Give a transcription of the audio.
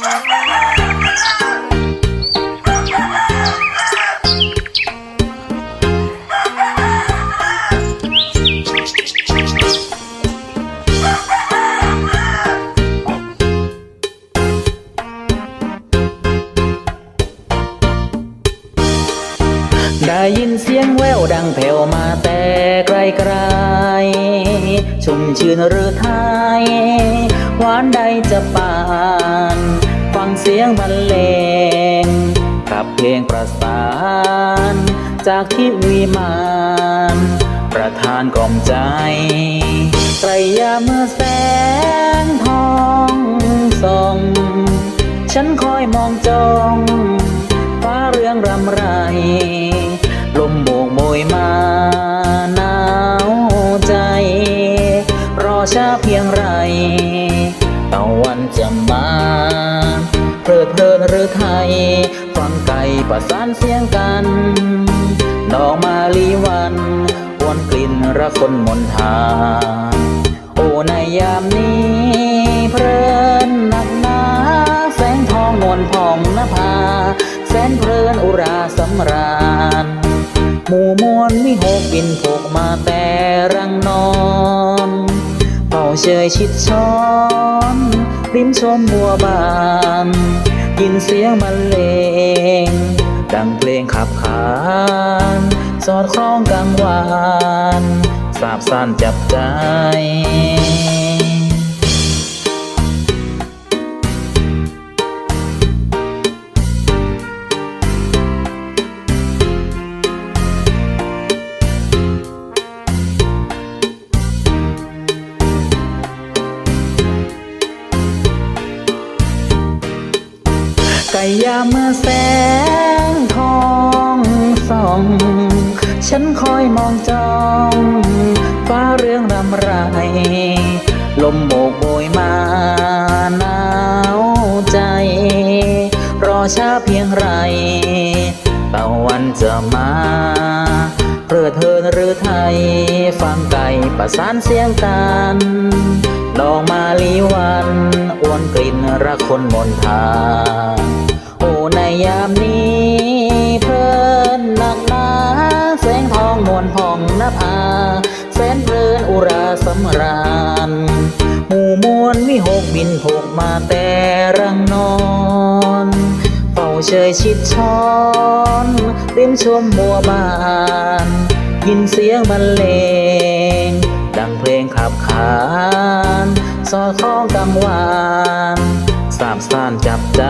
ได้ยินเสียงแววดังแผ่วมาแต่ไกลไกลๆชุ่มชื่นหรือไทย หวานใดจะปาน ฟังเสียงบรรเลงกับเพลงประสาน จากทิวีมานประธานกล่อมใจไตรยาเมื่อแสงทองส่อง ฉันคอยมองจ้อง ฟ้าเรืองรำไร ช้าเพียงไรตะวันจะมาเพลิดเพลินหรือไทย ฟังไก่ประสานเสียงกันดอกมาลีวันวนกลิ่นระคนมนทา โอ้ในยามนี้ เพลินหนักหนาแสงทองนวลผ่องนภา แสนเพลินอุราสำราญหมู่มวลวิหกบินพกมาแต่รัง เป่าเชยชิดช้อนริมชมบัวบานยินเสียงมันเลง ดังเพลงขับขานสอดคล้องกังวานสาบสั้นจับใจ ไก่ยามเมื่อแสงทองส่อง ฉันคอยมองจ้องฟ้าเรื่องรำไร ลมโบกโบยมาหนาวใจ รอช้าเพียงไรตะวันจะมาเพลิดเพลิน หรือไทย ฟังไก่ประสานเสียงกันดอกมาลีวันอ้วนกลิ่นระคนมนทา โอ้ในยามนี้เพลินหนักหนาแสงทองนวลผ่องนภาแสนเพลินอุราสำราญหมู่มวลวิหกบินพกมาแต่รังนอนเฝ้าเชยชิดช้อนริมชมบัวบาน ยินเสียงบรรเลง ดังเพลงขับขานสอดคล้องกังวานสามสานจับใจ